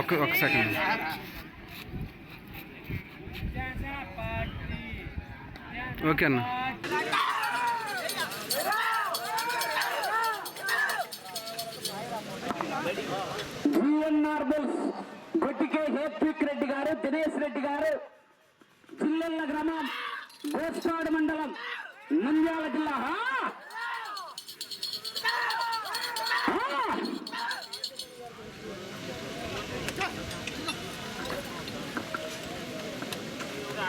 ఒక ఒక second okay అన్న. కొట్టికే హేత్విక్ రెడ్డి గారు దినేష్ రెడ్డి గారు జిల్లెల్ల గ్రామం కోస్తాడు మండలం నంద్యాల జిల్లా.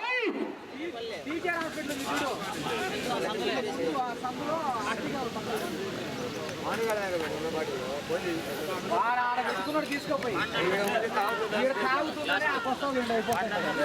ఏయ్! తీసుకోపోయి. ఆ పుస్తకం మొత్తంలే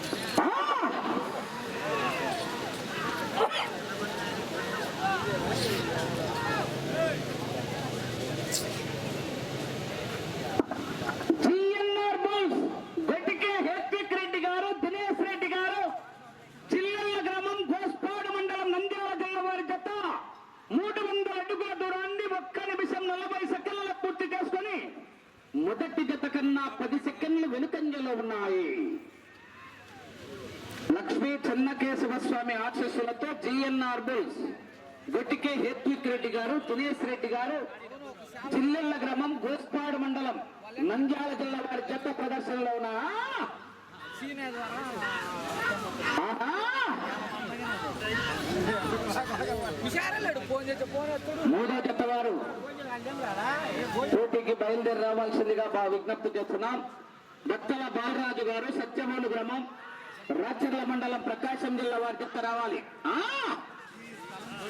జిఎన్ఆర్ బుల్స్ గట్టికే హేత్విక్ రెడ్డి గారు దినేష్ రెడ్డి గారు జిల్లెల్ల గ్రామం గోస్పాడు మండలం నంద్యాల జిల్లా వారి జత మూడు వందల అడుగుల దూరాన్ని ఒక్క నిమిషం నలభై సెకండ్ల పూర్తి చేసుకొని మొదటి జత కన్నా పది సెకండ్లు వెనుకంజలో ఉన్నాయి లక్ష్మీ చెన్నకేశవ స్వామి ఆశీస్సులతో జిఎన్ఆర్ బుల్స్ గొట్టికే హేత్విక్ రెడ్డి గారు దినేష్ రెడ్డి గారు జిల్లెళ్ళ గ్రామం గోస్పాడు మండలం నంద్యాల జిల్లా వారి జత ప్రదర్శనలో ఉన్నా. మూడో జత వారు. పోటీకి బయలుదేరి రావాల్సిందిగా విజ్ఞప్తి చేస్తున్నాం. దత్తల బాలరాజు గారు సత్యమూలు గ్రామం రాచర్ల మండలం ప్రకాశం జిల్లా వారి జత రావాలి ఆ! కేక! ఆహా! ఏయ్! తల్లి బోన్లో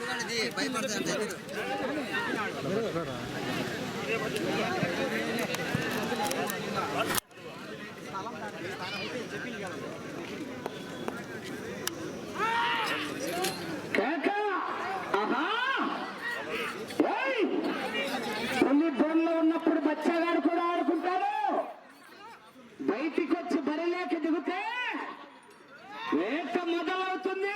ఉన్నప్పుడు బచ్చగాడు కూడా ఆడుకుంటాడు. బయటికి వచ్చి బరిలేక దిగుతే వేట మొదలవుతుంది.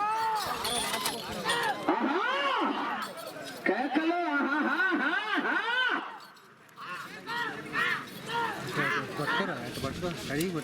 கழுவி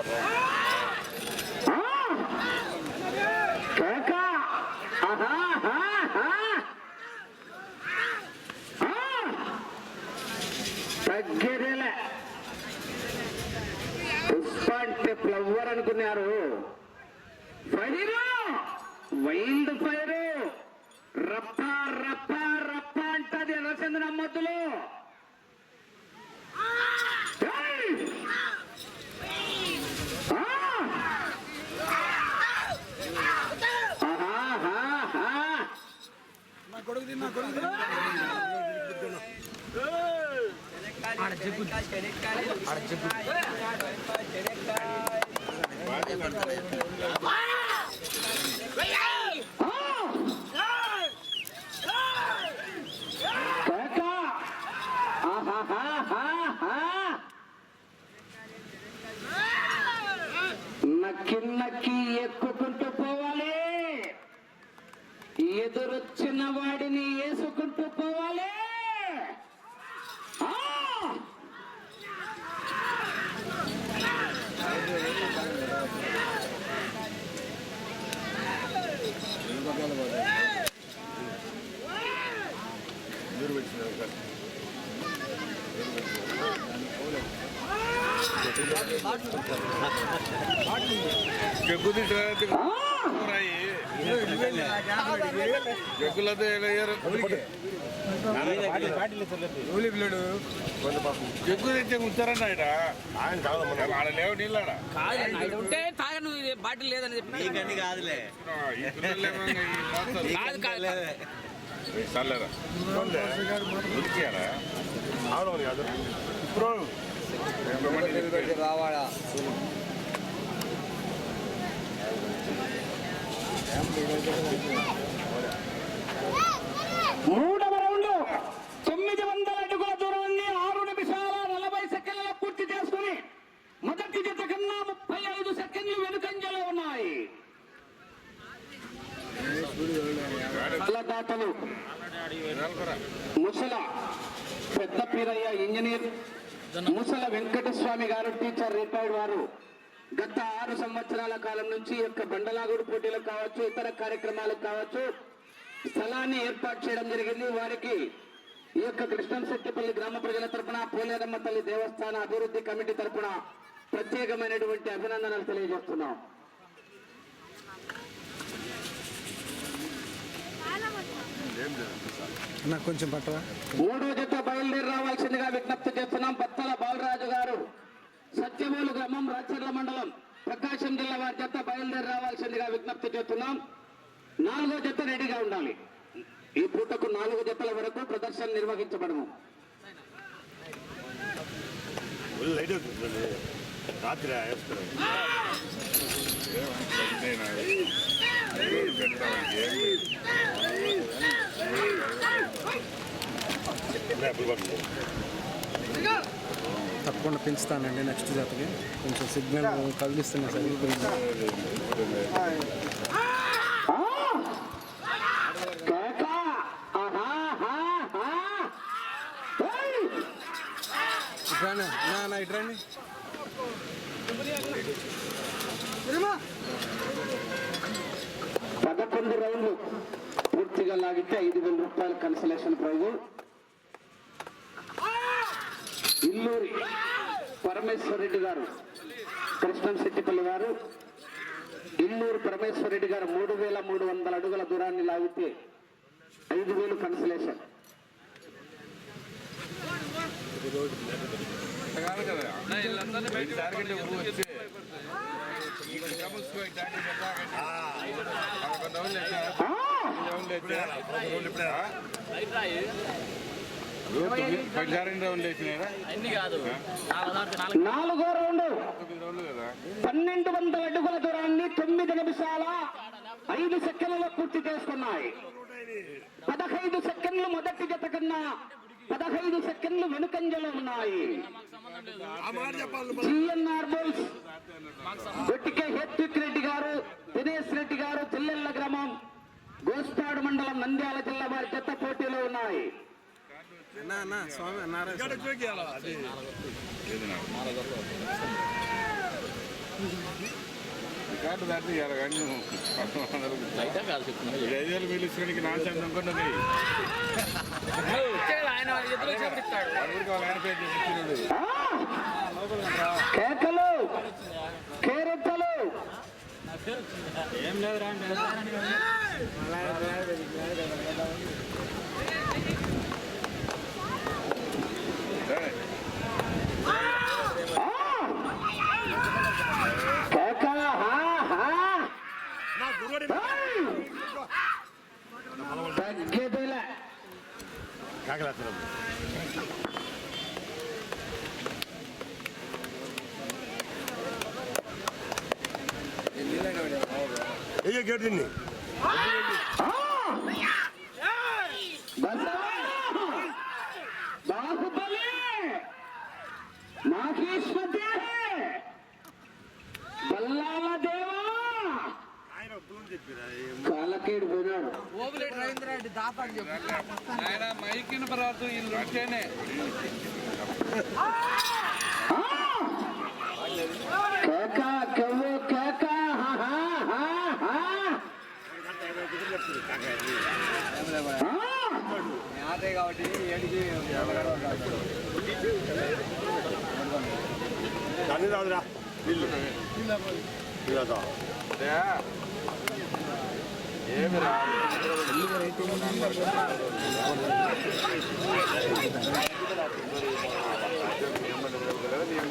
ఆ! జగ్గులతో జగ్గు తెచ్చే ఉంచారన్న ఆయన ఆడ లేవు నీళ్ళాడ ఉంటే తాగ నువ్వు బాటిల్ లేదని చెప్పి కాదులే ఇంకా కాదు కాదు రావాడా మూడవ రౌండ్. తొమ్మిది వందల అడుగుల దూరాన్ని ఆరు నిమిషాల నలభై సెకండ్ల పూర్తి చేసుకుని మొదటి జత కన్నా ముప్పై ఐదు సెకండ్లు వెనుకంజలో ఉన్నాయి. దాతలు ముసల పెద్ద పీరయ్య ఇంజనీర్ ముసల వెంకటస్వామి గారు టీచర్ రిటైర్డ్ వారు. గత ఆరు సంవత్సరాల కాలం నుంచి యొక్క బండలాగుడు పోటీలకు కావచ్చు ఇతర కార్యక్రమాలకు కావచ్చు స్థలాన్ని ఏర్పాటు చేయడం జరిగింది. వారికి ఈ యొక్క కృష్ణంశెట్టిపల్లి గ్రామ ప్రజల తరపున పోలేరమ్మ తల్లి దేవస్థాన అభివృద్ధి కమిటీ తరపున ప్రత్యేకమైనటువంటి అభినందనలు తెలియజేస్తున్నాం. నాకు కొంచెం మూడో జత బయలుదేరి రావాల్సిందిగా విజ్ఞప్తి చేస్తున్నాం. బత్తల బాలరాజు గారు సత్యమూలు గ్రామం రాచర్ల మండలం ప్రకాశం జిల్లా వారి జత బయలుదేరి రావాల్సిందిగా విజ్ఞప్తి చేస్తున్నాం నాలుగో జత రెడీగా ఉండాలి ఈ పూటకు నాలుగు జతల వరకు ప్రదర్శన నిర్వహించబడము రాత్రి తప్పకుండా పెంచుతానండి నెక్స్ట్ జాతకి కొంచెం సిగ్నల్ కదిలిస్తున్నా సరిపోయింది ఆ! కేక! ఆహా, హా, హా! ఏయ్! ఇట్రాండి నా నా ఇట్రాండి పదకొండు రౌండ్లు పూర్తిగా లాగితే ఐదు వేల రూపాయల కన్సలేషన్ ప్రైజ్ ఇల్లూరి పరమేశ్వర్ రెడ్డి గారు కృష్ణం శెట్టిపల్లి గారు ఇల్లూరు పరమేశ్వర్ రెడ్డి గారు మూడు వేల మూడు వందల అడుగుల దూరాన్ని లాగితే ఐదు వేలు కన్సలేషన్? ఆ? నాలుగు రౌండ్. పన్నెండు వందల అడుగుల దూరాన్ని తొమ్మిది నిమిషాల ఐదు సెకండ్లలో పూర్తి చేసుకున్నాయి పదహైదు సెకండ్లు మొదటి జత కన్నా పదహైదు సెకండ్లు వెనుకంజలో ఉన్నాయి. GNR bulls. గొట్టికే హెత్విక్ రెడ్డి గారు దినేష్ రెడ్డి గారు జిల్లెళ్ళ గ్రామం గోస్పాడు మండలం నంద్యాల జిల్లా వారి జత పోటీలో ఉన్నాయి. స్వామి అన్నారా ఏది నాకు? రికార్డు దాటి ఇవాళ కానీ ఐదు వేలు నా ఆయన ఎదురు వచ్చినప్పుడు ఇస్తాడు ఊరికి వాళ్ళ ఆయన పేరు చెప్పి ఆ! కేకలు కేక హా హా ఏయ్! తగ్గేదేలే అయ్యో! బాహుబలి నాగేశ్వతే బల్లాల దేవా కాలకేడు పోయినాడు. ఆయన మైకిన తర్వాత వీళ్ళు ఉంటేనే. కేక కెవ్వు కేక హా, హా, హా, హా. ఆ! దాన్ని రాదురా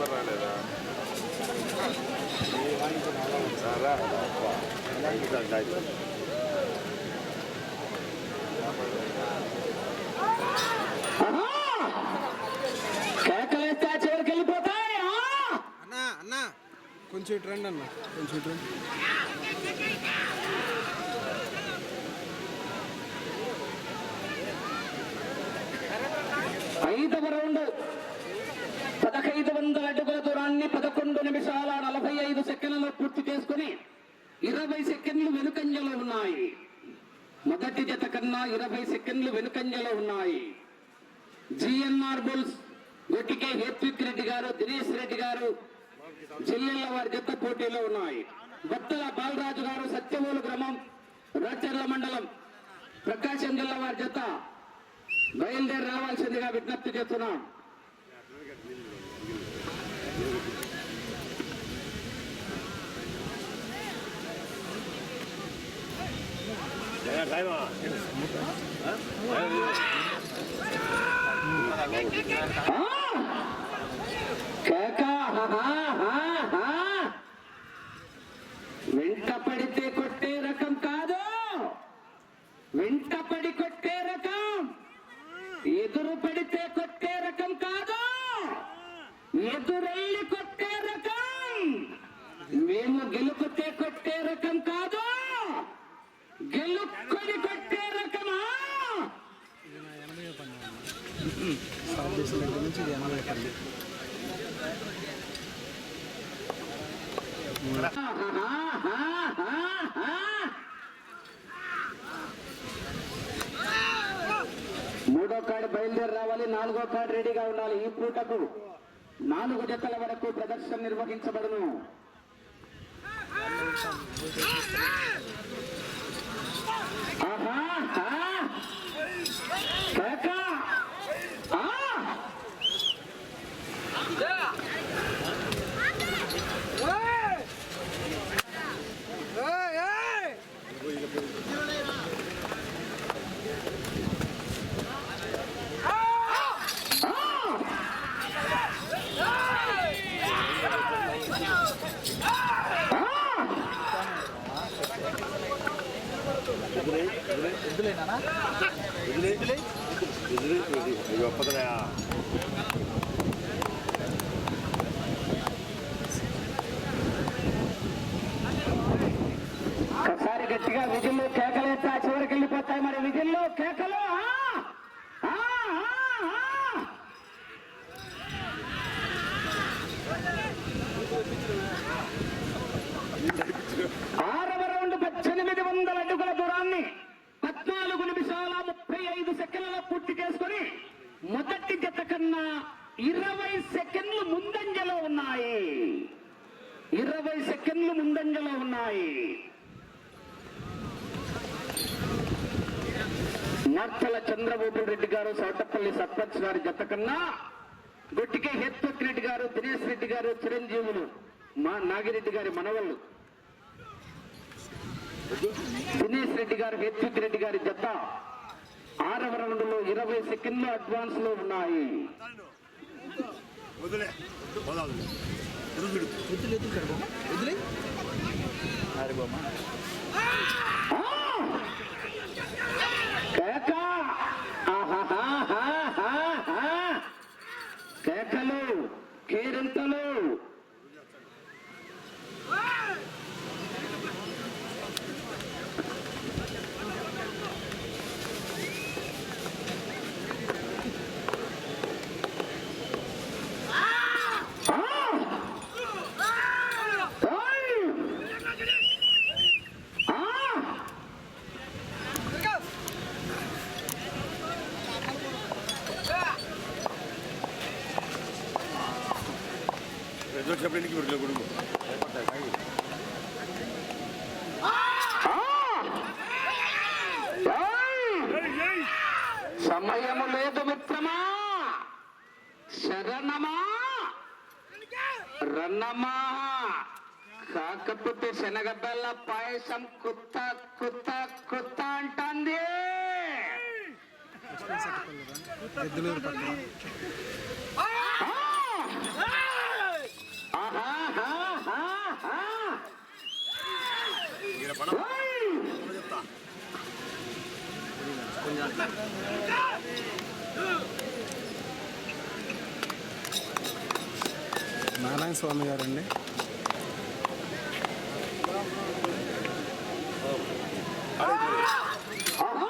రాలేదా రారా చివరికి వెళ్ళిపోతాయి కొంచెం ఇటు రండి అన్న కొంచెం ఇటు రండి. ఐదవ రౌండ్. పదహైదు వందల అడుగుల దూరాన్ని పదకొండు నిమిషాల నలభై ఐదు సెకండ్లలో పూర్తి చేసుకుని ఇరవై సెకండ్లు వెనుకంజలో ఉన్నాయి. మొదటి జత కన్నా ఇరవై సెకండ్లు వెనుకంజలో ఉన్నాయి. జిఎన్ఆర్ బుల్స్ గొట్టికే హేత్విక్ రెడ్డి గారు దినేష్ రెడ్డి గారు జిల్లెల వారి జత పోటీలో ఉన్నాయి. బత్తల బాలరాజు గారు సత్యమూలు గ్రామం రాచర్ల మండలం ప్రకాశం జిల్లా వారి జత బయలుదేరి రావాల్సిందిగా విజ్ఞప్తి చేస్తున్నాం కేకా ఆ! కేక హా, హా, హా. వెంట పడితే కొట్టే రకం కాదు వెంట పడి కొట్టే రకం ఎదురు పడితే కొట్టే రకం కాదు ఎదురెళ్ళి కొట్టే రకం మేము గెలుపుతే కొట్టే రకం కాదు గెలుక్కొని కొట్టే రకమా స్టార్ట్ చేసిన దగ్గర నుంచి ఇది ఎనభై పడింది మూడో కార్డు బయలుదేరి రావాలి నాలుగో కార్డు రెడీగా ఉండాలి ఈ పూటకు నాలుగు జతల వరకు ప్రదర్శన నిర్వహించబడును ఆహా, ఆ. కేక. ఆ. ఇది ఒప్పదనయా ఒకసారి గట్టిగా విజిల్లు కేకలేస్తే ఆ చివరికి వెళ్ళిపోతాయి మరి కేకలు ఆ! ఆ, ఆ, ఆ! ఆరవ రౌండ్ పద్దెనిమిది వందల అడుగుల దూరాన్ని పద్నాలుగు నిమిషాల ముప్పై ఐదు సెకండ్లలో పూర్తి చేసుకొని మొదటి జత కన్నా ఇరవై సెకండ్లు ముందంజలో ఉన్నాయి ఇరవై సెకండ్లు ముందంజలో ఉన్నాయి నర్తల చంద్రబాబు రెడ్డి గారు సర్పంచ్ గారి జత కన్నా గొట్టికే హేత్వక్ రెడ్డి గారు దినేష్ రెడ్డి గారు చిరంజీవులు మా నాగిరెడ్డి గారి మనవళ్ళు. దినేష్ రెడ్డి గారు హెచ్ఎత్ రెడ్డి గారి జత ఆరవ రౌండ్లో ఇరవై సెకండ్లు అడ్వాన్స్లో ఉన్నాయి. వదిలే. లెక్కలు కేరింతలు ఏయ్! ఆ! ఇంటికి కొడుకు! సమయము లేదు మిత్రమా. శరణమా. రన్నమా. కాకపోతే శనగబెల్ల పాయసం కుత్త కుత్త కుత్త అంటుంది. ఎద్దులూరు పక్కన నారాయణ స్వామి గారండి ఆహా!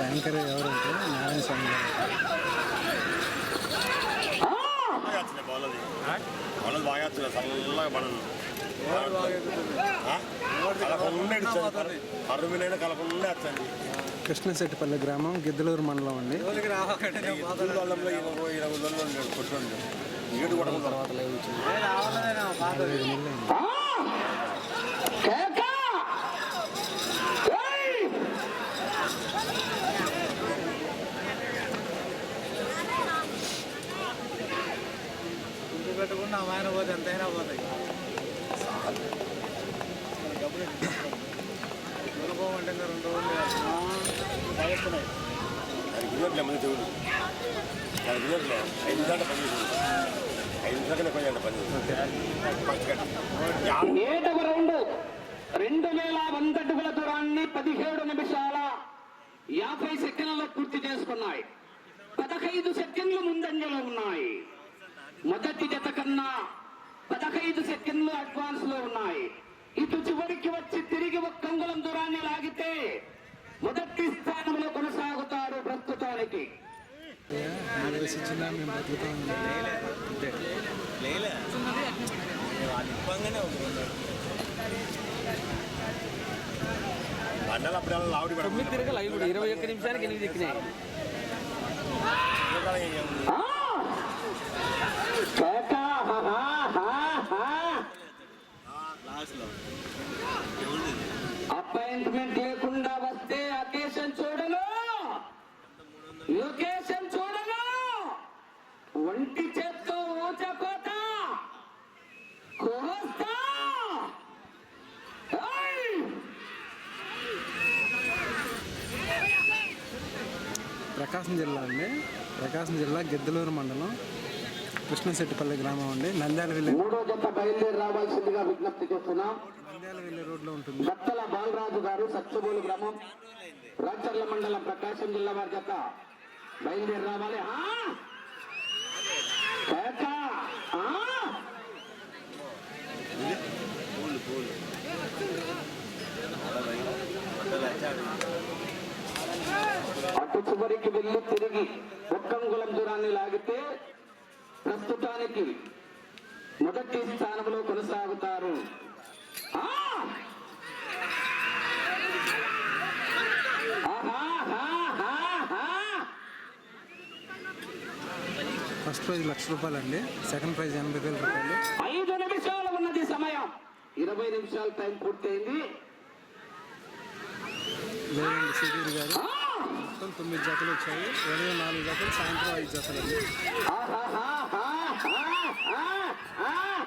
యాంకర్ ఎవరంటే నారాయణ స్వామి గారు బాలది బాలది బాగా చల్లగా పడదు ఇచ్చాను అరుమినైనా కృష్ణశెట్టిపల్లి గ్రామం గిద్దలూరు మండలం అండి. ఏడు కూడా తర్వాత లైవ్ వచ్చింది అరవై ఐదు నెలలు అయింది ఆ! కేక! ఏయ్! పెట్టుకున్నా పోతే ఎంతైనా పోతాయి. దొరకమంటే రెండు? రోజులు ఐదు పని ఐదు పని రౌండ్ రెండు వేల వంద అడుగుల దూరాన్ని పదిహేడు నిమిషాల యాభై సెకండ్లలో పూర్తి చేసుకున్నాయి. పదహైదు సెకండ్లు ముందంజలో ఉన్నాయి. మొదటి జత కన్నా పదహైదు సెకండ్లు అడ్వాన్స్లో ఉన్నాయి. ఇటు చివరికి వచ్చి తిరిగి ఒక్క అంగుళం దూరాన్ని లాగితే మొదటి స్థానంలో కొనసాగుతారు ప్రస్తుతానికి. తొమ్మిది తిరగల ఇప్పుడు ఇరవై ఒక్క నిమిషానికి ఎనిమిది ఎక్కినాయి అపాయింట్మెంట్ లేకుండా వస్తే అకేషన్ చూడను. లొకేషన్ చూడను. ఒంటి చేత్తో ఊచకోత కోస్తా. ప్రకాశం జిల్లా అండి. ప్రకాశం జిల్లా గిద్దలూరు మండలం. కృష్ణశెట్టిపల్లి గ్రామం అండి. నంద్యాల వెళ్ళే మూడో జత బయలుదేరి రావాల్సిందిగా విజ్ఞప్తి చేస్తున్నాం. నంద్యాల వెళ్ళే రోడ్లో ఉంటుంది. బత్తల బాలరాజు గారు సత్యబోలు గ్రామం. రాచర్ల మండలం ప్రకాశం జిల్లా వారి జత బయలుదేరి రావాలి. అటు చివరికి వెళ్ళి తిరిగి ఒక్కంగుళం దూరాన్ని లాగితే ప్రస్తుతానికి మొదటి స్థానంలో కొనసాగుతారు! ఫస్ట్ ప్రైజ్ లక్ష రూపాయలు అండి సెకండ్ ప్రైజ్ ఎనభై వేల రూపాయలు. ఐదు నిమిషాలు ఉన్నది సమయం. ఇరవై నిమిషాల టైం పూర్తయింది. లేదండి సుధీర్ గారు! మొత్తం తొమ్మిది జతలు వచ్చాయి. ఉదయం నాలుగు జతలు సాయంత్రం ఐదు జతలు అండి. ఆహాహాహాహాహా!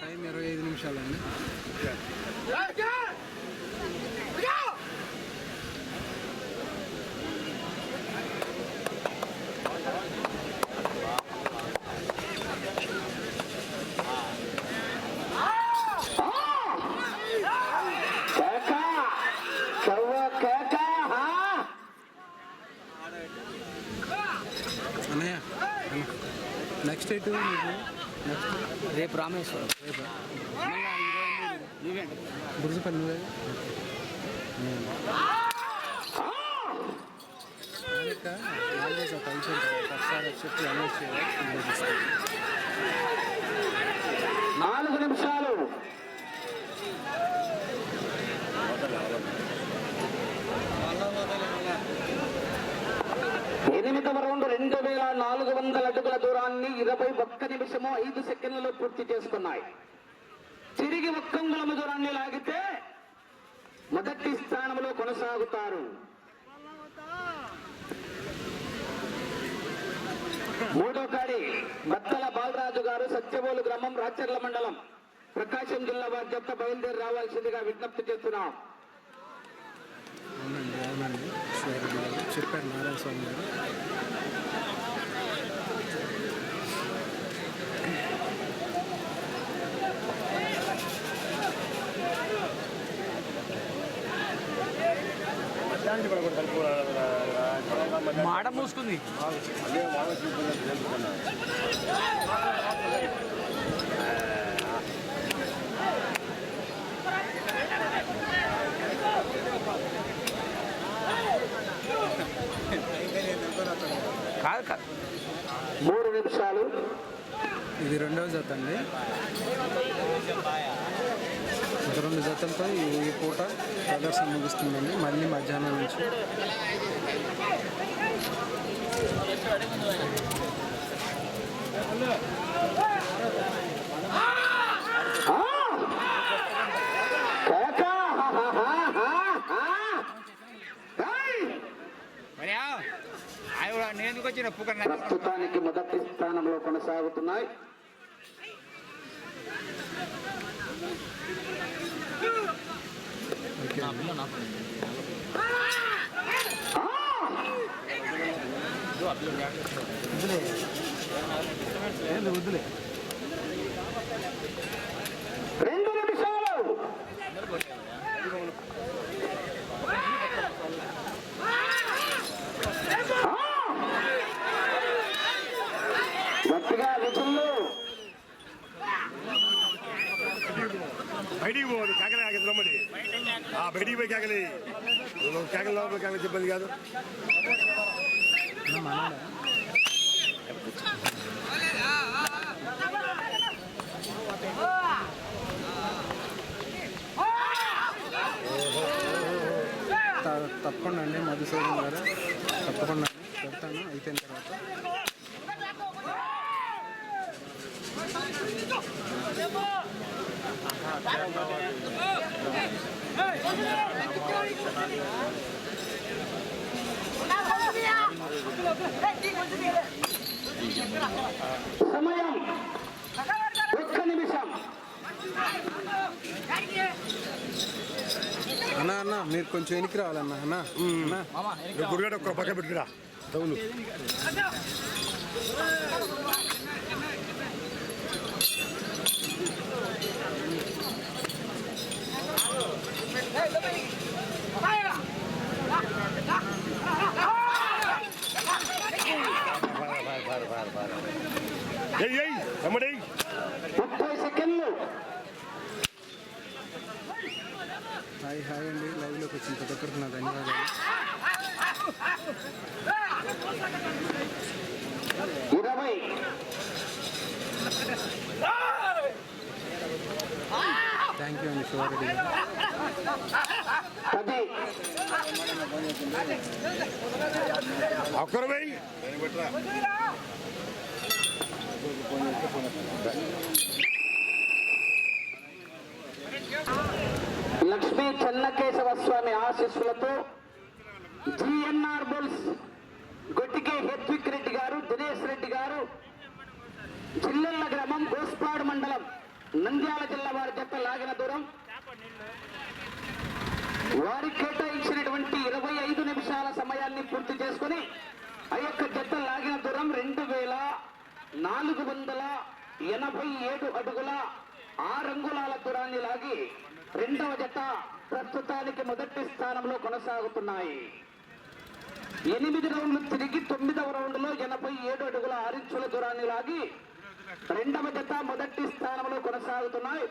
టైం ఇరవై ఐదు నిమిషాలండి కేక నెక్స్ట్ ఎటు రేపు రామేశ్వరం రేపా ఈవెంట్ బుర్జపల్లి ఒకసారి చెప్పి అనౌన్స్ చేయాలి నాలుగు నిమిషాలు ఎనిమిదవ రౌండ్ రెండు వేల నాలుగు వందల అడుగుల దూరాన్ని ఇరవై ఒక్క నిమిషము ఐదు సెకండ్లలో పూర్తి చేసుకున్నాయి. తిరిగి ఒక్కంగుళము దూరాన్ని లాగితే మొదటి స్థానంలో కొనసాగుతారు. మూడో కాడి బత్తల బాలరాజు గారు సత్యబోలు గ్రామం రాచర్ల మండలం ప్రకాశం జిల్లా వారి చెత్త బయలుదేరి రావాల్సిందిగా విజ్ఞప్తి చేస్తున్నాం. చెప్పారు నారాయణ స్వామి గారు మధ్యాహ్నం కూడా కూడా కలుపు మాడ మూసుకుంది. కాదు కాదు. మూడు నిమిషాలు. ఇది రెండవ జత అండి. రెండు జతలతో ఈ పూట ప్రదర్శన ముగుస్తుందండి. మళ్ళీ మధ్యాహ్నం నుంచి. ప్రస్తుతానికి మొదటి స్థానంలో కొనసాగుతున్నాయి. ఏంది వద్దులే రెండు నిమిషాలు ఆ! గట్టిగా విజుల్లో బయటికి పోదు కేకలే ఆగదు రమ్మడి ఆ బయటికి పోయి కేకలి నువ్వు కేకల లోపల కేకలు చెప్పేది కాదు. తప్పకుండా అండి మధుసూదన్ గారు. తప్పకుండా అండి పెడతాను అయిపోయిన తర్వాత. సమయం ఒక్క నిమిషం అన్న అన్న మీరు కొంచెం వెనక్కి రావాలన్న అన్న అన్న నువ్వు గుడిగడ ఒక్క పక్క పెట్టుకురా తవులు చెన్నకేశవ స్వామి ఆశీస్సులతో జిఎన్ఆర్ బుల్స్ గొట్టికే హెత్విక్ రెడ్డి గారు దినేష్ రెడ్డి గారు జిల్లెళ్ళ గ్రామం గోస్పాడు మండలం నంద్యాల జిల్లా వారి జత లాగిన దూరం. వారి కేటాయించినటువంటి ఇరవై ఐదు నిమిషాల సమయాన్ని పూర్తి చేసుకుని ఆ యొక్క జత లాగిన దూరం రెండు వేల నాలుగు వందల ఎనభై ఏడు అడుగుల ఆరు అంగుళాల దూరాన్ని లాగి రెండవ జత ప్రస్తుతానికి మొదటి స్థానంలో కొనసాగుతున్నాయి. ఎనిమిది రౌండ్లు తిరిగి తొమ్మిదవ రౌండ్లో ఎనభై ఏడు అడుగుల ఆరించుల దూరాన్ని లాగి రెండవ జత మొదటి స్థానంలో కొనసాగుతున్నాయి.